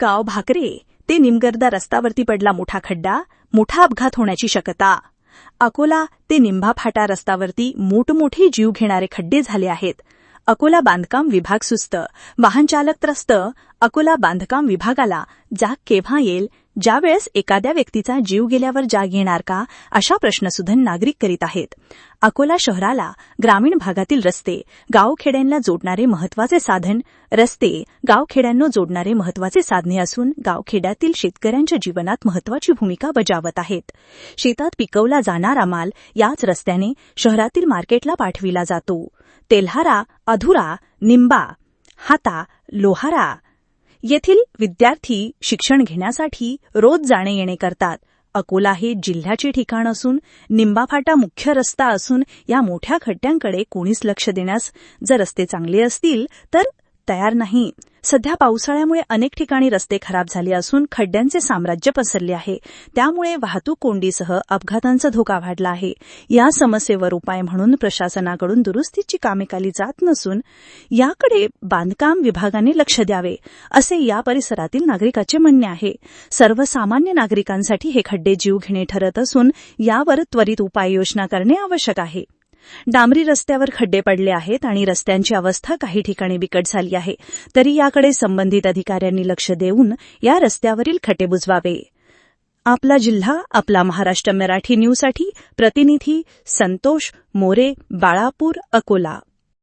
गाव भाकरे. ते निमगर्दा रस्त्यावरती पडला मोठा खड्डा मोठा अपघात होण्याची शक्यता अकोला ते निंभा फाटा रस्त्यावरती मोठमोठे जीव घेणारे खड्डे झाले आहेत. अकोला बांधकाम विभाग सुस्त. वाहनचालक त्रस्त. अकोला बांधकाम विभागाला जाग केव्हा येईल ज्यावेळेस एखाद्या व्यक्तीचा जीव गेल्यावर जाग येणार का अशा प्रश्नसुद्धा नागरिक करीत आहेत. अकोला शहराला ग्रामीण भागातील रस्ते गावखेड्यांना जोडणारे महत्त्वाचे साधन रस्ते गावखेड्यांना जोडणारे महत्त्वाचे साधने असून गावखेड्यातील शेतकऱ्यांच्या जीवनात महत्वाची भूमिका बजावत आहेत. शेतात पिकवला जाणारा माल याच रस्त्याने शहरातील मार्केटला पाठविला जातो. तेल्हारा अधुरा निंबा हाता लोहारा येथील विद्यार्थी शिक्षण घेण्यासाठी रोज जाणे येणे करतात. अकोला हे जिल्ह्याचे ठिकाण असून निंबाफाटा मुख्य रस्ता असून या मोठ्या खड्ड्यांकडे कोणीच लक्ष देण्यास जर रस्ते चांगले असतील तर तयार नाही. सध्या पावसाळ्यामुळे अनेक ठिकाणी रस्ते खराब झाले असून खड्ड्यांचे साम्राज्य पसरले आहे. त्यामुळे वाहतूक कोंडीसह अपघातांचा धोका वाढला आहे. या समस्येवर उपाय म्हणून प्रशासनाकडून दुरुस्तीची कामे केली जात नसून याकडे बांधकाम विभागाने लक्ष द्यावे असे या परिसरातील नागरिकाचे म्हणणे आहे. सर्वसामान्य नागरिकांसाठी हे खड्डे जीव घेणे ठरत असून यावर त्वरित उपाययोजना करणे आवश्यक आहे. डांबरी रस्त्यावर खड्डे पडले आहेत आणि रस्त्यांची अवस्था काही ठिकाणी बिकट झाली आहे. तरी याकडे संबंधित अधिकाऱ्यांनी लक्ष देऊन या रस्त्यावरील खटे बुजवावे. आपला जिल्हा आपला महाराष्ट्र मराठी न्यूजसाठी प्रतिनिधी संतोष मोरे बाळापूर अकोला.